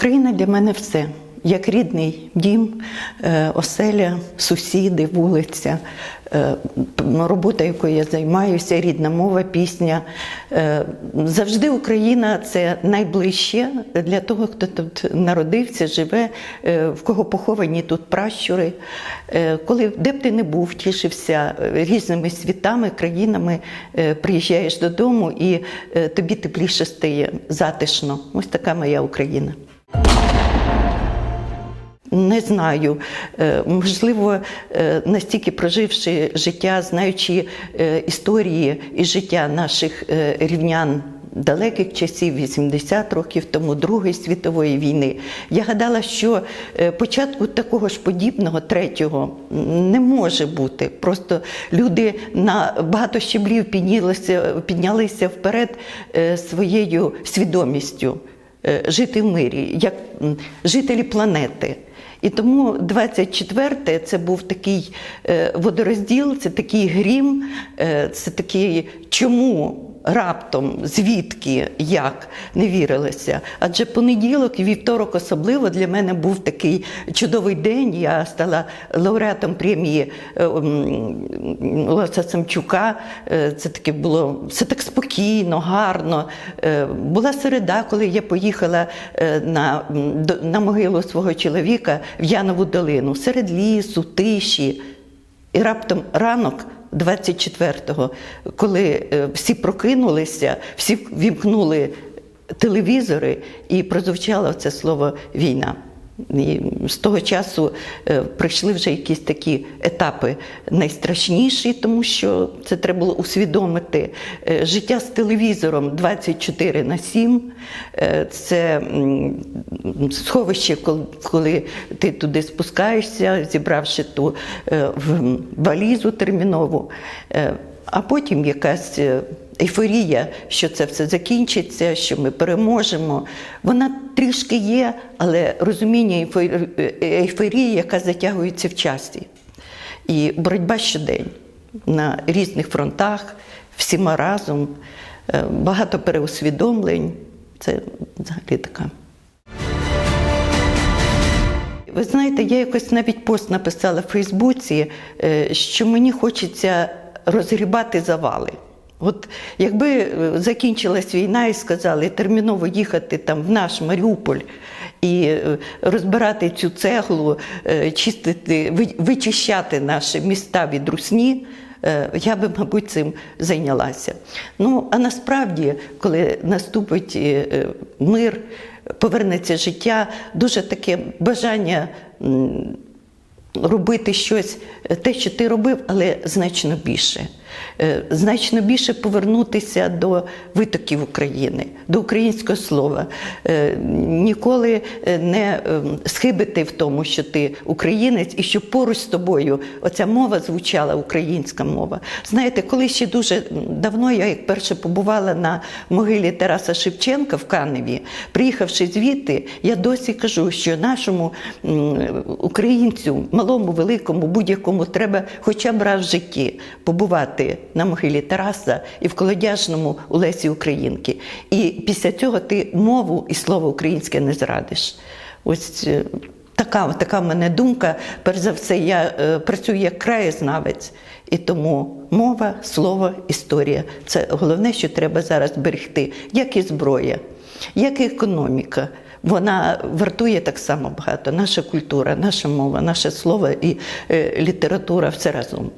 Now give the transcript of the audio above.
Україна для мене все. Як рідний дім, е, оселя, сусіди, вулиця, е, робота, якою я займаюся, рідна мова, пісня. Е, Завжди Україна це найближче для того, хто тут народився, живе, в кого поховані тут пращури. Коли де б ти не був, тішився різними світами, країнами, приїжджаєш додому і тобі тепліше стає затишно. Ось така моя Україна. Не знаю, Е, можливо, е, настільки проживши життя, знаючи е, історії і життя наших рівнян далеких часів, 80 років тому, Другої світової війни, я гадала, що початку такого ж подібного, третього, не може бути. Просто люди на багато щеблів піднялися, піднялися вперед своєю свідомістю жити в мирі, як жителі планети. І тому 24-те це був такий е, водорозділ, це такий грім, е, це такий чому раптом, звідки, як не вірилося. Адже понеділок і вівторок особливо для мене був такий чудовий день. Я стала лауреатом премії е, м, Самчука. Е, Це таке було все так спокійно, гарно. Е, Була середа, коли я поїхала на, на могилу свого чоловіка в Янову долину, серед лісу, тиші. І раптом ранок 24-го, коли е, всі прокинулися, всі вімкнули телевізори і прозвучало це слово війна. І з того часу е, прийшли вже якісь такі етапи найстрашніші, тому що це треба було усвідомити. Е, Життя з телевізором 24 на 7 е, це сховище, кол- коли ти туди спускаєшся, зібравши ту валізу термінову, а потім якась. Ейфорія, що це все закінчиться, що ми переможемо. Вона трішки є, але розуміння ейфор- ейфорії, яка затягується в часі. І боротьба щодень на різних фронтах, всіма разом, е, багато переусвідомлень. Це взагалі така. Ви знаєте, я якось навіть пост написала в Фейсбуці, е, що мені хочеться розгрібати завали. От якби е, закінчилась війна і сказали терміново їхати там в наш Маріуполь і е, розбирати цю цеглу, е, чистити, вичищати наші міста від русні, я би, мабуть, цим зайнялася. Ну, а насправді, коли наступить мир, повернеться життя, дуже таке бажання. робити щось, те, що ти робив, але значно більше. Е, Значно більше повернутися до витоків України, до українського слова. Е, Ніколи е, не е, схибити в тому, що ти українець, і що поруч з тобою оця мова звучала, українська мова. Знаєте, коли ще дуже давно я як перше побувала на могилі Тараса Шевченка в Каневі, приїхавши звідти, я досі кажу, що нашому українцю, малому, великому, будь-якому треба хоча б раз в житті побувати на могилі Тараса і в колодяжному у Лесі Українки. І після цього ти мову і слово українське не зрадиш. Ось е, така, така в мене думка. Перш за все, я е, працюю як краєзнавець, і тому мова, слово, історія це головне, що треба зараз берегти, як і зброя, як і економіка. Вона вартує так само багато. Наша культура, наша мова, наше слово і е, література все разом.